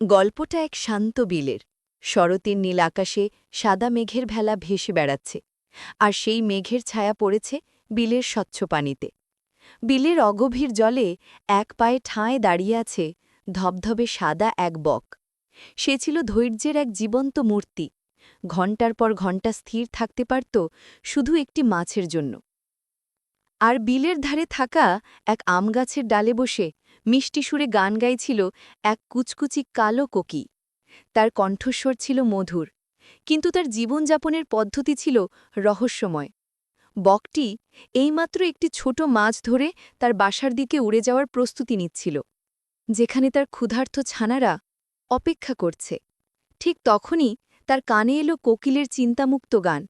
গল্পটা এক শান্ত বিলের। শরতের নীল আকাশে সাদা মেঘের ভেলা ভেসে বেড়াচ্ছে, আর সেই মেঘের ছায়া পড়েছে বিলের স্বচ্ছ পানিতে। বিলের অগভীর জলে এক পায়ে ঠাঁয় দাঁড়িয়ে আছে ধবধবে সাদা এক বক। সে ছিল ধৈর্যের এক জীবন্ত মূর্তি। ঘণ্টার পর ঘণ্টা স্থির থাকতে পারত শুধু একটি মাছের জন্য। আর বিলের ধারে থাকা এক আমগাছের ডালে বসে মিষ্টি সুরে গান গাইছিল এক কুচকুচি কালো কোকি। তার কণ্ঠস্বর ছিল মধুর, কিন্তু তার জীবনযাপনের পদ্ধতি ছিল রহস্যময়। বকটি এইমাত্র একটি ছোট মাছ ধরে তার বাসার দিকে উড়ে যাওয়ার প্রস্তুতি নিচ্ছিল, যেখানে তার ক্ষুধার্থ ছানারা অপেক্ষা করছে। ঠিক তখনই তার কানে এলো কোকিলের চিন্তামুক্ত গান।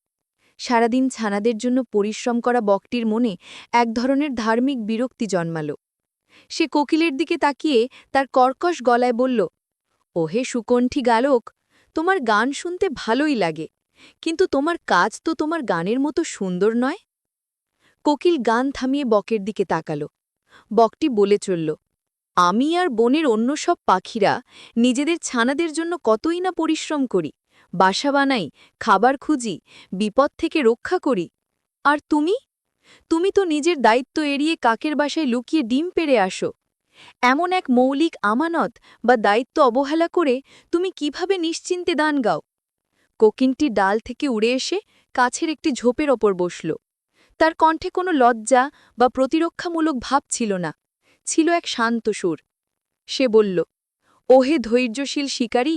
সারাদিন ছানাদের জন্য পরিশ্রম করা বকটির মনে এক ধরনের ধার্মিক বিরক্তি জন্মাল। সে কোকিলের দিকে তাকিয়ে তার কর্কশ গলায় বলল, ওহে সুকণ্ঠী গালক, তোমার গান শুনতে ভালোই লাগে, কিন্তু তোমার কাজ তো তোমার গানের মতো সুন্দর নয়? কোকিল গান থামিয়ে বকের দিকে তাকাল। বকটি বলে চলল, আমি আর বনের অন্য সব পাখিরা নিজেদের ছানাদের জন্য কতই না পরিশ্রম করি। বাসা বানাই, খাবার খুঁজি, বিপদ থেকে রক্ষা করি। আর তুমি? তুমি তো নিজের দায়িত্ব এড়িয়ে কাকের বাসায় লুকিয়ে ডিম পেড়ে আসো। এমন এক মৌলিক আমানত বা দায়িত্ব অবহেলা করে তুমি কীভাবে নিশ্চিন্তে দান গাও? কোকিনটি ডাল থেকে উড়ে এসে কাছের একটি ঝোপের ওপর বসল। তার কণ্ঠে কোনো লজ্জা বা প্রতিরক্ষামূলক ভাব ছিল না, ছিল এক শান্ত সুর। সে বলল, ওহে ধৈর্যশীল শিকারী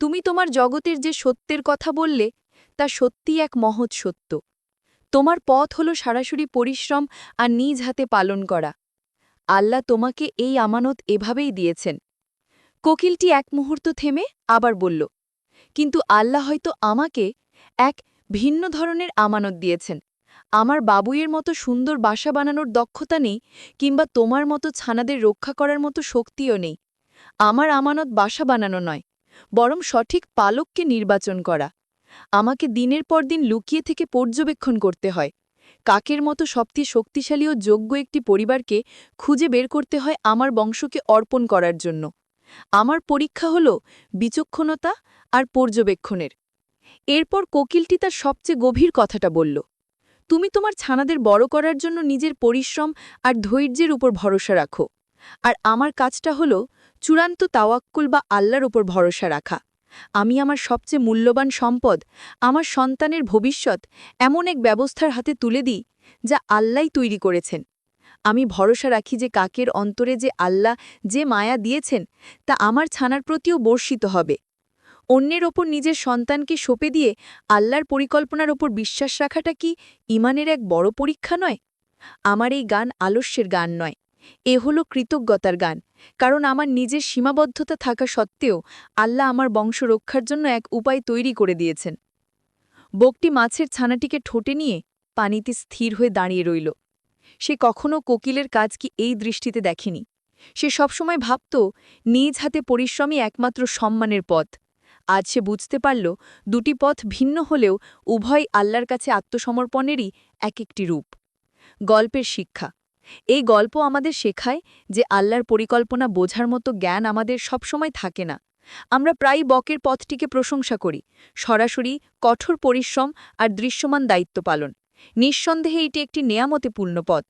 তুমি তোমার জগতের যে সত্যের কথা বললে, তা সত্যি এক মহৎ সত্য। তোমার পথ হল সরাসরি পরিশ্রম আর নিজ হাতে পালন করা। আল্লাহ তোমাকে এই আমানত এভাবেই দিয়েছেন। কোকিলটি এক মুহূর্ত থেমে আবার বলল, কিন্তু আল্লাহ হয়তো আমাকে এক ভিন্ন ধরনের আমানত দিয়েছেন। আমার বাবুইয়ের মতো সুন্দর বাসা বানানোর দক্ষতা নেই কিংবা তোমার মতো ছানাদের রক্ষা করার মতো শক্তিও নেই। আমার আমানত বাসা বানানো নয় বরং সঠিক পালককে নির্বাচন করা। আমাকে দিনের পর দিন লুকিয়ে থেকে পর্যবেক্ষণ করতে হয়। কাকের মতো সবচেয়ে শক্তিশালী ও যোগ্য একটি পরিবারকে খুঁজে বের করতে হয় আমার বংশকে অর্পণ করার জন্য। আমার পরীক্ষা হল বিচক্ষণতা আর পর্যবেক্ষণের। এরপর কোকিলটি তার সবচেয়ে গভীর কথাটা বলল, তুমি তোমার ছানাদের বড় করার জন্য নিজের পরিশ্রম আর ধৈর্যের উপর ভরসা রাখো। আর আমার কাজটা হল চূড়ান্ত তাওয়াক্কুল বা আল্লাহর উপর ভরসা রাখা। আমি আমার সবচেয়ে মূল্যবান সম্পদ, আমার সন্তানের ভবিষ্যৎ এমন এক ব্যবস্থার হাতে তুলে দিই যা আল্লাই তৈরি করেছেন। আমি ভরসা রাখি যে কাকের অন্তরে যে আল্লাহ যে মায়া দিয়েছেন তা আমার ছানার প্রতিও বর্ষিত হবে। অন্যের ওপর নিজের সন্তানকে সঁপে দিয়ে আল্লাহর পরিকল্পনার ওপর বিশ্বাস রাখাটা কি ইমানের এক বড় পরীক্ষা নয়? আমার এই গান আলস্যের গান নয়। এ হলো কৃতজ্ঞতার গান। কারণ আমার নিজের সীমাবদ্ধতা থাকা সত্ত্বেও আল্লাহ আমার বংশ রক্ষার জন্য এক উপায় তৈরি করে দিয়েছেন। বকটি মাছের ছানাটিকে ঠোঁটে নিয়ে পানিতে স্থির হয়ে দাঁড়িয়ে রইল। সে কখনও কোকিলের কাজ কি এই দৃষ্টিতে দেখেনি। সে সবসময় ভাবত, নিজ হাতে পরিশ্রমই একমাত্র সম্মানের পথ। আজ সে বুঝতে পারল, দুটি পথ ভিন্ন হলেও উভয় আল্লাহর কাছে আত্মসমর্পণেরই এক একটি রূপ। গল্পের শিক্ষা। এই গল্প আমাদের শেখায় যে আল্লাহর পরিকল্পনা বোঝার মতো জ্ঞান আমাদের সবসময় থাকে না। আমরা প্রায় বকের পথটিকে প্রশংসা করি, সরাসরি কঠোর পরিশ্রম আর দৃশ্যমান দায়িত্ব পালন। নিঃসন্দেহে এটি একটি নেয়ামতে পূর্ণ পথ।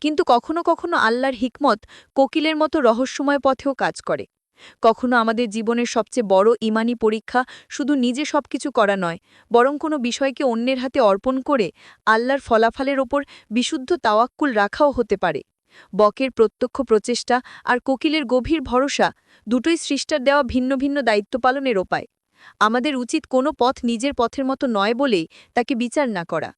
কিন্তু কখনো কখনো আল্লাহর হিকমত কোকিলের মতো রহস্যময় পথেও কাজ করে। কখনো আমাদের জীবনের সবচেয়ে বড় ইমানি পরীক্ষা শুধু নিজে সবকিছু করা নয়, বরং কোনো বিষয়কে অন্যের হাতে অর্পণ করে আল্লাহর ফলাফলের ওপর বিশুদ্ধ তাওয়াক্কুল রাখাও হতে পারে। বকের প্রত্যক্ষ প্রচেষ্টা আর কোকিলের গভীর ভরসা দুটোই সৃষ্টার দেওয়া ভিন্ন ভিন্ন দায়িত্ব পালনের উপায়। আমাদের উচিত কোনো পথ নিজের পথের মতো নয় বলেই তাকে বিচার না করা।